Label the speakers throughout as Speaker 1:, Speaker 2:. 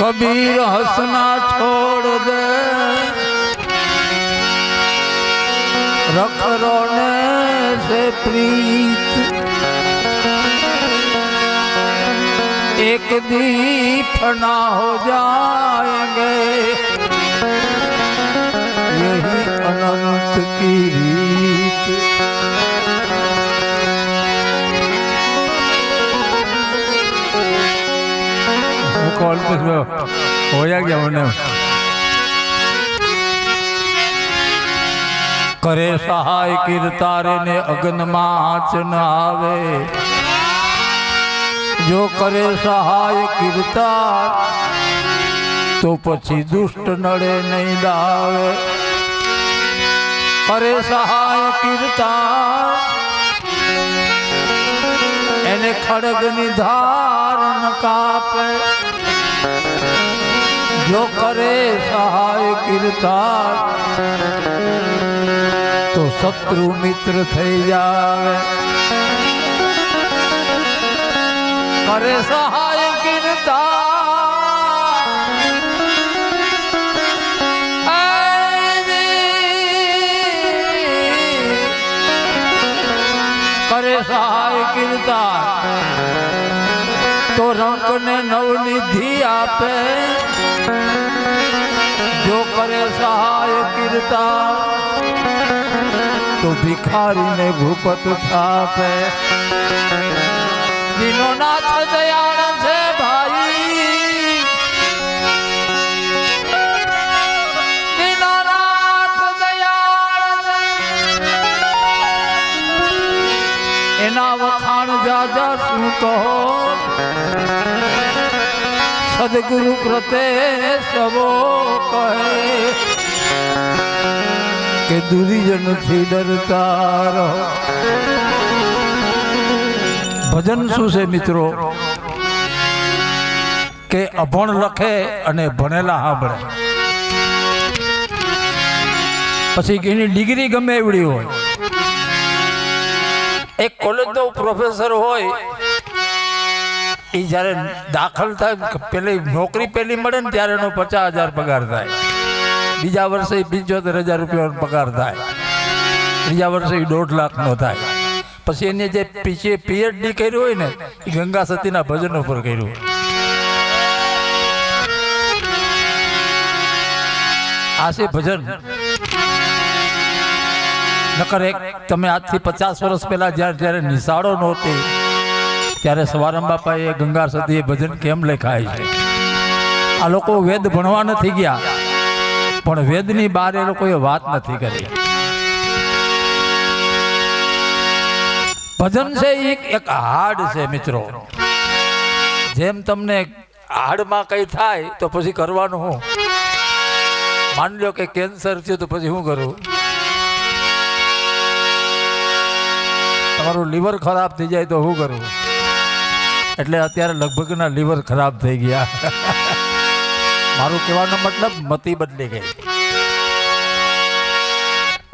Speaker 1: કબીર હસના છોડ દે રખરો ને से प्रीत एक दीप ना हो जाएंगे यही अनंत की रीत હું કોલ પર હોયા ગયા મને. કરે સહાય કીર્તારે ને અગનમાં આંચ ન આવે. જો કરે સહાય કીર્તાર તો પછી દુષ્ટ નડે નહીં દાવે કરે સહાય કીર્તાર એને ખડગની ધાર ન કાપે. જો કરે સહાય કીર્તાર તો શત્રુ મિત્ર થઈ જાવે કરે સહાય કીર્તા કરે સહાય કીર્તા તો રંક ને નવનિધિ આપે. જો કરે સહાય કીર્તા તો ભિખારીને ભૂપત થાપે. દિનો નાથ દયાળ જાજા શું કહો. સદગુરુ પ્રતે સવો કહે. કે દુરીજનથી ડરતા રહો. ભજન શું છે મિત્રો? કે અભણ લખે અને ભણેલા સાંભળે. પછી એની ડિગ્રી ગમે એવડી હોય. એક કોલેજનો પ્રોફેસર હોય એ જ્યારે દાખલ થાય પેલી નોકરી પેલી મળે ને ત્યારે એનો પચાસ હજાર પગાર થાય. બીજા વર્ષે પંચોતેર હજાર રૂપિયાનો પગાર થાય. ત્રીજા વર્ષે દોઢ દોઢ લાખનો થાય. પછી એને જે પીછે પીએચડી કર્યું હોય ને એ ગંગા સતીના ભજન ઉપર કર્યું આ છે ભજન. નકર એક તમે આજથી પચાસ વર્ષ પહેલા જ્યારે જ્યારે નિશાળો નહોતી, ત્યારે સવારમ બાપાએ ગંગા સતીએ ભજન કેમ લખાય છે? આ લોકો વેદ ભણવા નથી ગયા, પણ વેદની બહાર એ લોકોએ વાત નથી કરી. ભજન છે એક એક હાડ છે મિત્રો. જેમ તમને હાડમાં કઈ થાય તો પછી કરવાનું હું. માની લો કે કેન્સર થયું તો પછી શું કરું? તમારું લીવર ખરાબ થઈ જાય તો શું કરવું એટલે અત્યારે લગભગના લીવર ખરાબ થઈ ગયા. મારું કહેવાનો મતલબ મતી બદલી ગઈ.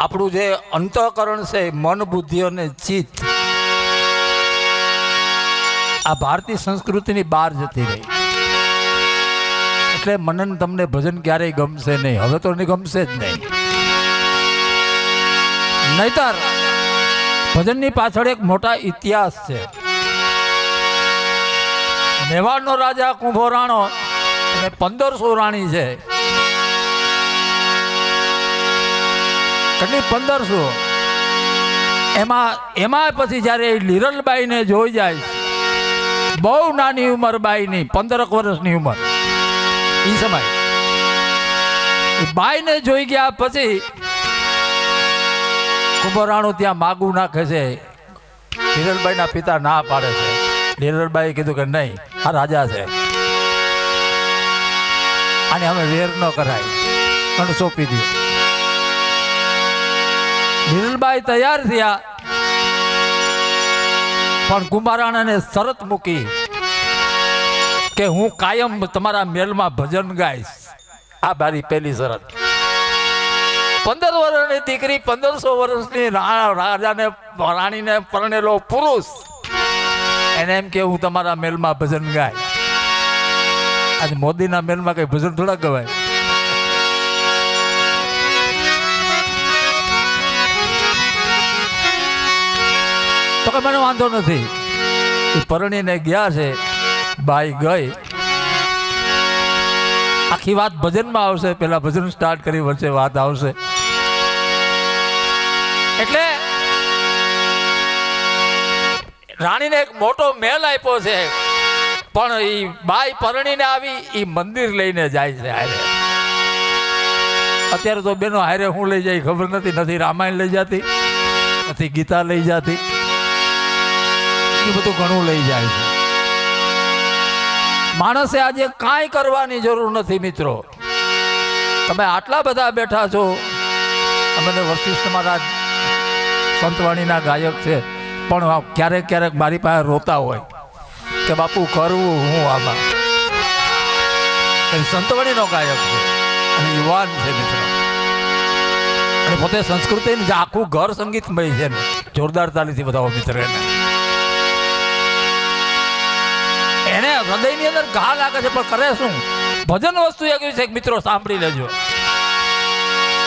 Speaker 1: આપણું જે અંતઃકરણ છે, મન, બુદ્ધિ અને ચિત્ત, આ ભારતીય સંસ્કૃતિની બહાર જતી રહી. એટલે મનન તમને ભજન ક્યારેય ગમશે નહીં. હવે તો ગમશે જ નહીં. નહીતર ભજનની પાછળ એક મોટા ઇતિહાસ છે. મેવાડનો રાજા કુંભો રાણો અને પંદરસો રાણી છે. કેટલી? પંદરસો. એમાં એમાં પછી જ્યારે લીરલબાઈને જોઈ જાય બહુ નાની ઉંમર બાઈની, પંદરક વર્ષની ઉંમર. એ સમય. બાઈને જોઈ ગયા પછી કુંભરાણું ત્યાં માગું નાખે છે. હિરલબાઈના પિતા ના પાડે છે. હિરલબાઈએ કીધું કે નહીં, આ રાજા છે. અને અમે વેર ન કરાય. પણ સોંપી દીધું. હિરલબાઈ તૈયાર થયા. પણ કુંભારાણાને શરત મૂકી કે હું કાયમ તમારા મેલમાં ભજન ગાઈશ. આ મારી પહેલી શરત. પંદર વર્ષની દીકરી પંદરસો વર્ષની રાજાને રાણીને પરણેલો પુરુષ. એને એમ કે, હું તમારા મેલમાં ભજન ગાય. આજે મોદીના મેલમાં કઈ ભજન થોડા ગવાય? તો કે, મને વાંધો નથી. એ પરણીને ગયા છે, બાઈ ગઈ. આખી વાત ભજનમાં આવશે, પેલા ભજન સ્ટાર્ટ કરી, વચ્ચે વાત આવશે. રાણીને એક મોટો મેલ આપ્યો છે. પણ એ બાઈ પરણીને આવી, એ મંદિર લઈને જાય છે હારે. અત્યારે તો બેનો હારે હું લઈ જાય ખબર નથી નથી રામાયણ લઈ જતી, નથી ગીતા લઈ જતી. એ બધું ઘણું લઈ જાય છે. માણસે આજે કાંઈ કરવાની જરૂર નથી મિત્રો. તમે આટલા બધા બેઠા છો. અમે વશિષ્ઠ મહારાજ સંતવાણીના ગાયક છે. પણ ક્યારેક ક્યારેક મારી પાસે રોતા હોય કે બાપુ કરવું હું આમાં? એ સંતવાણીનો ગાયક છે અને યુવાન છે મિત્રો. અને પોતે સંસ્કૃતિનું આખું ઘર સંગીતમય છે ને જોરદાર તાલીથી બતાવો મિત્ર એને. એને હૃદયની અંદર ઘા લાગે છે, પણ કરે શું? ભજન વસ્તુ એવી છે કે મિત્રો, સાંભળી લેજો.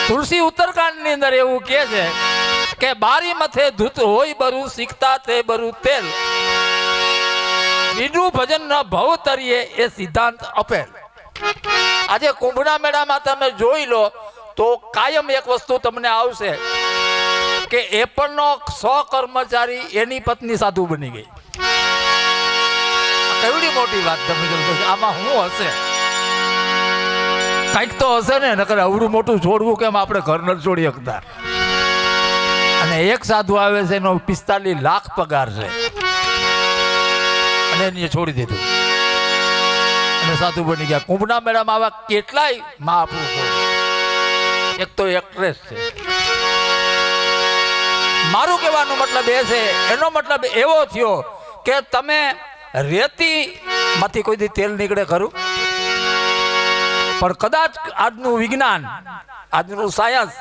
Speaker 1: તુલસી ઉત્તરકાંડની અંદર એવું કહે છે કે બારી મથે ધૂત હોય બરું, શીખતા તે બરું તેલ. બીજું ભજન ન ભવ તરીએ એ સિદ્ધાંત અપેલ. આજે કુંભના મેળામાં તમે જોઈ લો તો કાયમ એક વસ્તુ તમને આવશે કે એપણનો સહકર્મચારી એની પત્ની સાધુ બની ગઈ. કેવડી મોટી વાત તમે આમાં શું હશે? કંઈક તો હશે ને, નકર અવડું મોટું છોડવું કેમ આપણે ઘર ન છોડી શકતા અને એક સાધુ આવે છે, એનો પિસ્તાલીસ લાખ પગાર છે. અને એને છોડી દીધું. અને સાધુ બની ગયા. કુંભના મેળામાં આવા કેટલાય મહાપુરુષો એક તો એક્ટ્રેસ છે. મારું કહેવાનો મતલબ એ છે, એનો મતલબ એવો થયો કે તમે રેતીમાંથી કોઈ તેલ નીકળે ખરું? પણ કદાચ આજનું વિજ્ઞાન, આજનું સાયન્સ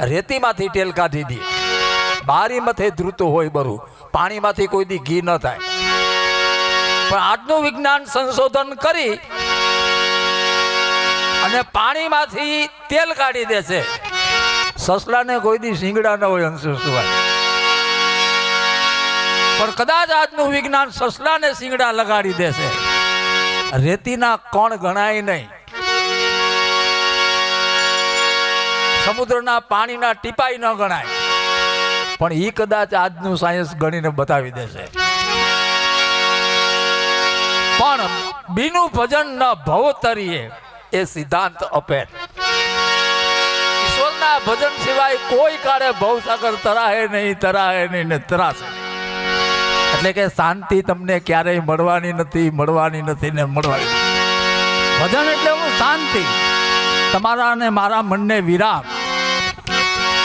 Speaker 1: રેતીમાંથી તેલ કાઢી દે. બારી મથે ધ્રુત હોય બરું. પાણીમાંથી કોઈ દી ઘી ન થાય. પણ આજનું વિજ્ઞાન સંશોધન કરી અને પાણીમાંથી તેલ કાઢી દે છે. સસલાને કોઈ દી શીંગડા ન હોય અંશ સિવાય. પણ કદાચ આજનું વિજ્ઞાન સસલાને શીંગડા લગાડી દેશે રેતીના કણ ગણાય નહીં. સમુદ્રના પાણીના ટીપાઈ ન ગણાય. પણ એ કદાચ આજનું સાયન્સ ગણીને બતાવી દેશે. પણ બીનું ભજન ન ભવતરીએ એ સિદ્ધાંત અપેર. ઈશ્વરના ભજન સિવાય કોઈ કાળે ભવસાગર તરાહે નહીં તરાહે નહીં ને તરાશે એટલે કે શાંતિ તમને ક્યારેય મળવાની નથી મળવાની નથી ને મળવાની ભજન એટલે હું શાંતિ. તમારા અને મારા મનને વિરામ.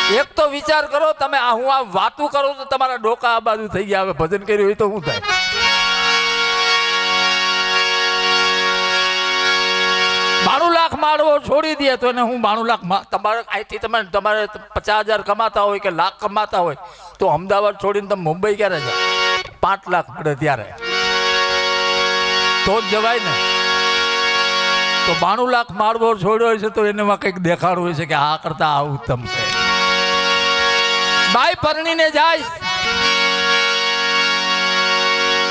Speaker 1: એક તો વિચાર કરો, તમે આ હું આ વાતું કરું તો તમારા ડોકા આ બાજુ થઈ ગયા, હવે ભજન કર્યું હોય તો શું થાય? બાણું લાખ માળવો છોડી દે તો એને હું બાણું લાખ તમારે અહીંથી તમે તમારે પચાસ હજાર કમાતા હોય કે લાખ કમાતા હોય, તો અમદાવાદ છોડીને તમે મુંબઈ ક્યારે જાઓ? પાંચ લાખ મળે ત્યારે. તો જ જવાય ને. તો બાણું લાખ માળવો છોડ્યો છે તો એનેમાં કંઈક દેખાડવું છે કે આ કરતા આ ઉત્તમ છે. બાઈ પરણીને જાય.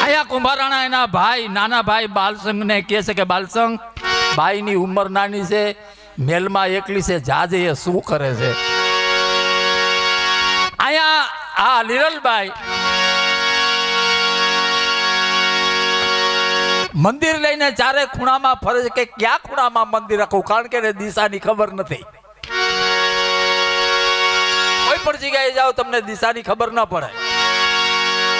Speaker 1: અહીંયા કુંભારાણા એના ભાઈ, નાના ભાઈ બાલસંગને કહે છે કે બાલસંગ ભાઈની ઉંમર નાની છે, મેલમાં એકલી છે, જાજે એ શું કરે છે? અહીંયા આ લીરલભાઈ મંદિર લઈને ચારે ખૂણામાં ફરે છે કે ક્યાં ખૂણામાં મંદિર રાખવું? કારણ કે દિશાની ખબર નથી. પણ જગ્યાએ જાઓ, તમને દિશાની ખબર ન પડે.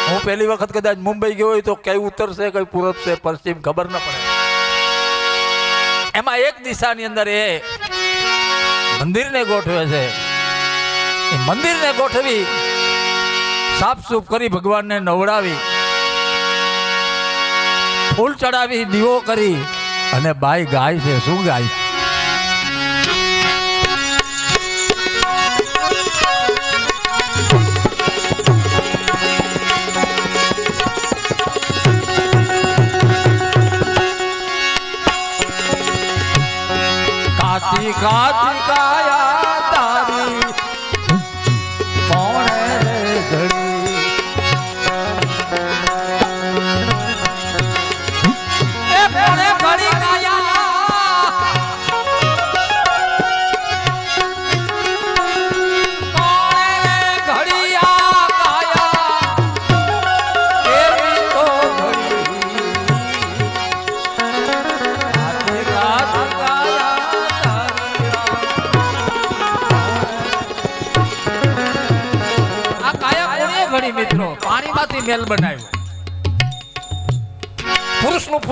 Speaker 1: હું પહેલી વખત કદાચ મુંબઈ ગયો હોય તો કઈ ઉત્તર છે, કઈ પૂરબ છે, પશ્ચિમ ખબર ન પડે. એમાં એક દિશાની અંદર એ મંદિરને ગોઠવે છે. એ મંદિરને ગોઠવી સાફ સૂફ કરી ભગવાનને નવડાવી, ફૂલ ચડાવી, દીવો કરી અને બાઈ ગાય છે, શું ગાય? કાતિકાય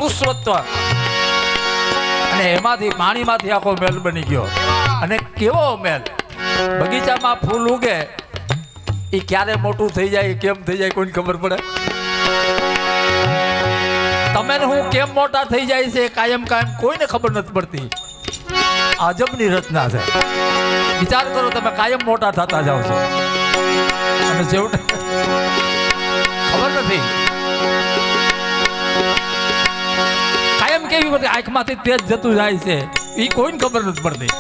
Speaker 1: પુરુષનું અને એમાંથી પાણીમાંથી આખો મેલ બની ગયો. અને કેવો મેલ? બગીચામાં ફૂલ ઉગે. એ ક્યારે મોટું થઈ જાય કેમ થઈ જાય, કોઈને ખબર પડે? તમે હું કેમ મોટા થઈ જાય છે, કાયમ કાયમ કોઈને ખબર નથી પડતી. આજબની રચના છે. વિચાર કરો, તમે કાયમ મોટા થતા જાઓ છો. અને છેવટે ખબર નથી. કેવી બધી આંખમાંથી તેજ જતું જાય છે એ કોઈને ખબર નથી પડતી.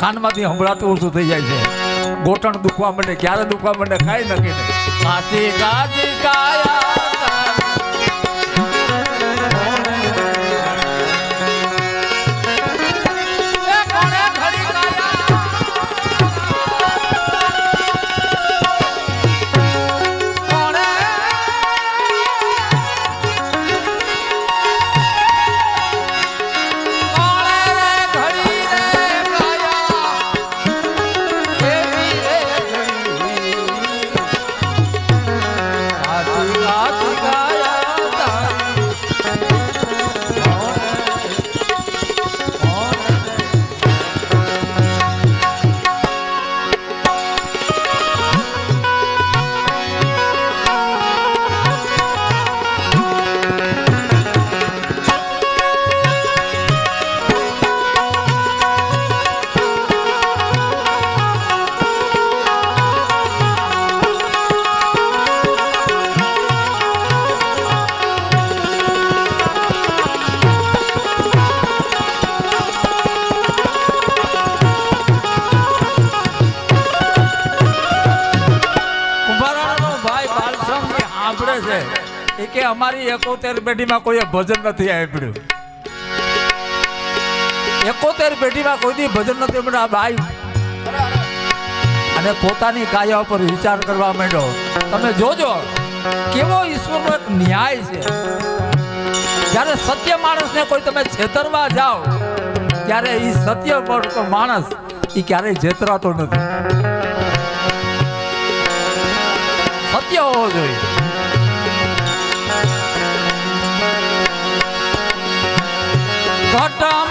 Speaker 1: કાનમાંથી સંભળાતું ઓછું થઈ જાય છે. ગોઠણ દુખવા માંડે ક્યારે દુખવા માંડે કાંઈ નક્કી નહીં કાચી કાયા. અમારી એકોતેર પેઢીમાં કોઈએ ભજન નથી આપ્યું એકોતેર પેઢીમાં કોઈ દી ભજન નથી આ ભાઈ અને પોતાની કાયા ઉપર વિચાર કરવા માંડ્યો. તમે જોજો, કેવો ઈશ્વરનો એક ન્યાય છે. જ્યારે સત્ય માણસને કોઈ તમે છેતરવા જાઓ, ત્યારે એ સત્ય પર માણસ એ ક્યારેય છેતરાતો નથી. સત્ય હોવો જોઈએ. ঘটা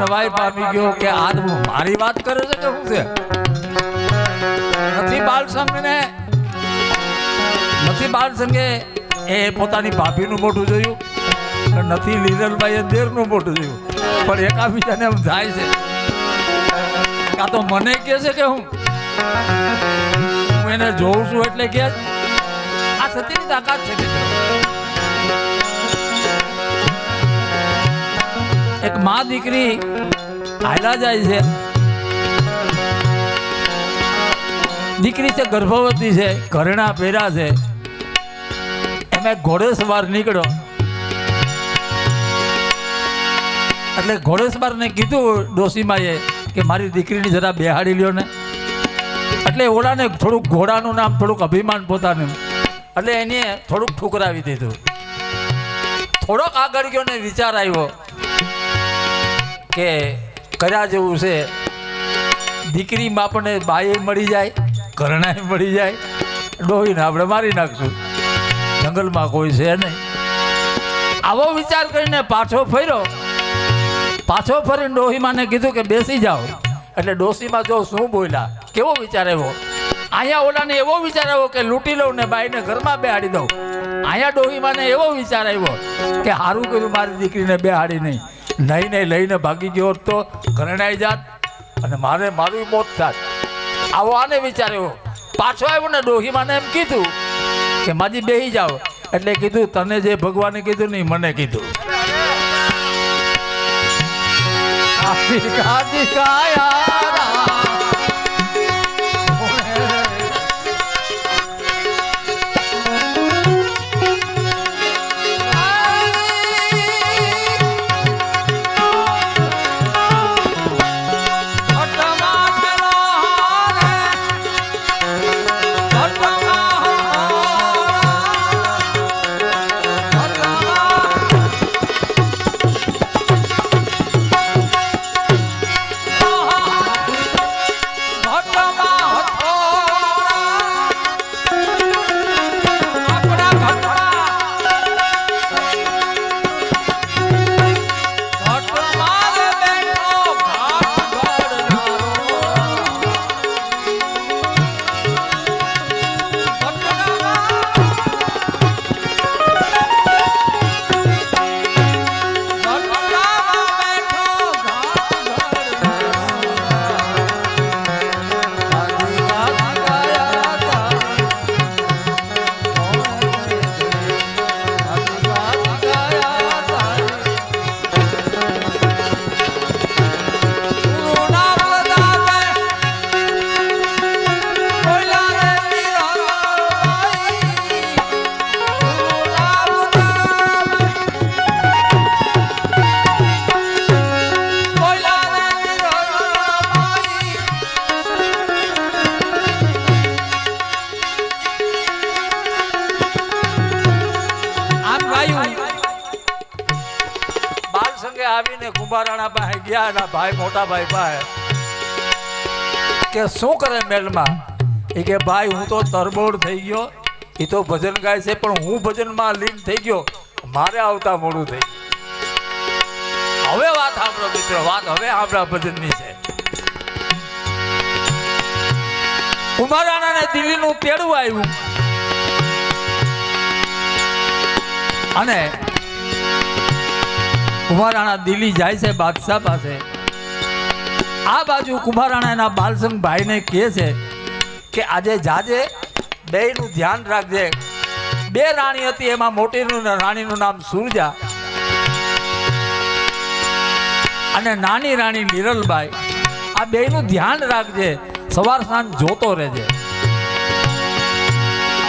Speaker 1: નવાઈ પામી ગયો કે આ મારી વાત કરે છે કે શું છે? નથી બાલ સંઘને, નથી બાલ સંઘે એ પોતાની ભાભીનું મોઢું જોયું નથી લીરલભાઈએ દેરનું મોઢું જોયું. પણ એકાબીજાને એમ જાય છે કાં તો મને કહે છે કે હું. હું એને જોઉં છું એટલે કે આ સતીની તાકાત છે મિત્રો એક માં દીકરી આયલા જાય છે. દીકરી છે ગર્ભવતી છે, ઘરેણા પહેરા છે. અમે ઘોડે સવાર નીકળ્યો. એટલે ઘોડેસવારને કીધું ડોસીમાએ કે મારી દીકરીની જરા બેહાડી લ્યો ને. એટલે ઓલાને થોડુંક ઘોડાનું નામ, થોડુંક અભિમાન પોતાનું. એટલે એને થોડુંક ઠુકરાવી દીધું. થોડોક આગળ ગયો ને વિચાર આવ્યો. કે કર્યા જેવું છે. દીકરીમાં આપણને બાએ મળી જાય, ઘરણાએ મળી જાય, ડોહીને આપણે મારી નાખશું. જંગલમાં કોઈ છે નહીં. આવો વિચાર કરીને પાછો ફર્યો. પાછો ફરીને ડોહીમાને કીધું કે બેસી જાઓ. એટલે ડોસીમાં જો શું બોલ્યા? કેવો વિચાર આવ્યો? અહીંયા ઓલાને એવો વિચાર આવ્યો કે લૂંટી લઉં ને બાઈને ઘરમાં બેહાડી દઉં. અહીંયા ડોહીમાને એવો વિચાર આવ્યો કે સારું કર્યું મારી દીકરીને બેહાડી નહીં. નહીં નહીં લઈને ભાગી ગયો તો ઘરણાઈ જાત અને મારે મારું મોત થાત. આવો આને વિચાર્યો. પાછો આવ્યો ને ડોહીમાને એમ કીધું કે માજી બેહી જાઓ. એટલે કીધું તને જે ભગવાને કીધું નહીં મને કીધું. કાયા એના ભાઈ મોટા ભાઈ પાસે. કે શું કરે મેલમાં? એ કે, ભાઈ, હું તો તરબોળ થઈ ગયો. એ તો ભજન ગાય છે, પણ હું ભજનમાં લીન થઈ ગયો. મારે આવતા મોડું થઈ. હવે વાત આપણો મિત્રો, વાત હવે આપણા ભજનની છે. કુંભારાણાને દિલ્હીનું તેડું આવ્યું અને ઉમારાણા દિલ્હી જાય છે બાદશાહ પાસે. આ બાજુ કુંભારાણાના બાલસંગ ભાઈને કહે છે કે આજે જાજે બેયનું ધ્યાન રાખજે. બે રાણી હતી, એમાં મોટીનું રાણીનું નામ સુરજા. અને નાની રાણી નિરલભાઈ, આ બેયનું ધ્યાન રાખજે, સવાર સાંજ જોતો રહેજે.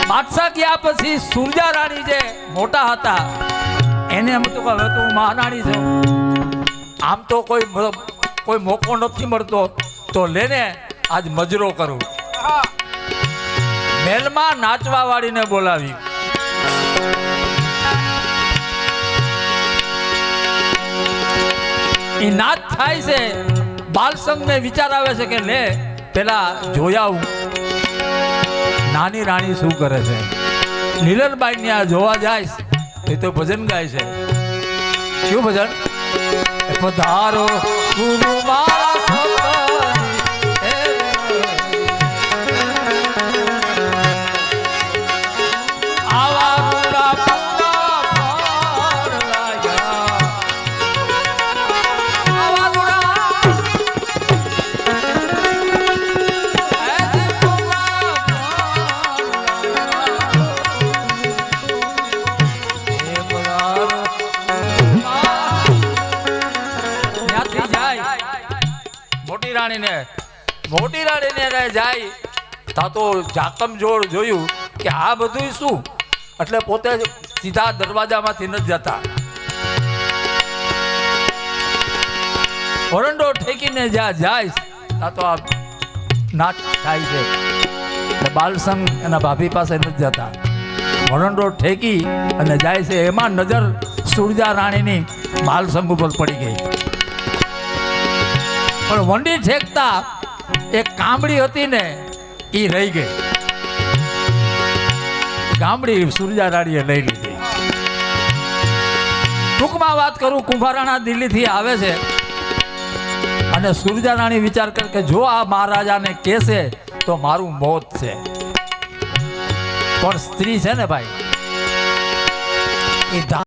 Speaker 1: બાદશાહ ગયા પછી સુરજા રાણી જે મોટા હતા, એને એમ કે હવે તો હું મહારાણી છું. આમ તો કોઈ કોઈ મોકો નથી મળતો તો લેને આજ મજરો કરું. મેલમાં નાચવા વાળીને બોલાવી. એ નાચ થાય છે બાલસંગને વિચાર આવે છે કે લે પેલા જોયાવું નાની રાણી શું કરે છે? લીલનબાઈ ને આ જોવા જાય એ તો ભજન ગાય છે. શું ભજન? પધારો. ગુરુ મારા રાણીને જાય, તા તો જાકમ જોડ જોયું કે આ બધું શું? એટલે પોતે સીધા દરવાજામાંથી નથી જતા. વરંડો ઠેકીને જ્યાં જાય, તા તો આ નાચ થાય છે. બાલસંગ એના ભાભી પાસે નથી જતા. વરંડો ઠેકી અને જાય છે, એમાં નજર સુરજા રાણીની બાલસંગ ઉપર પડી ગઈ. પણ વંડી ઠેકતા એક કામડી હતી ને એ રહી ગઈ. ગામડી સુરજા રાણીએ લઈ લીધી. ટૂંકમાં વાત કરું, કુંભારાણા દિલ્હીથી આવે છે. અને સુરજા રાણી વિચાર કરે કે જો આ મહારાજાને કહેશે તો મારું મોત છે. પણ સ્ત્રી છે ને ભાઈ, એ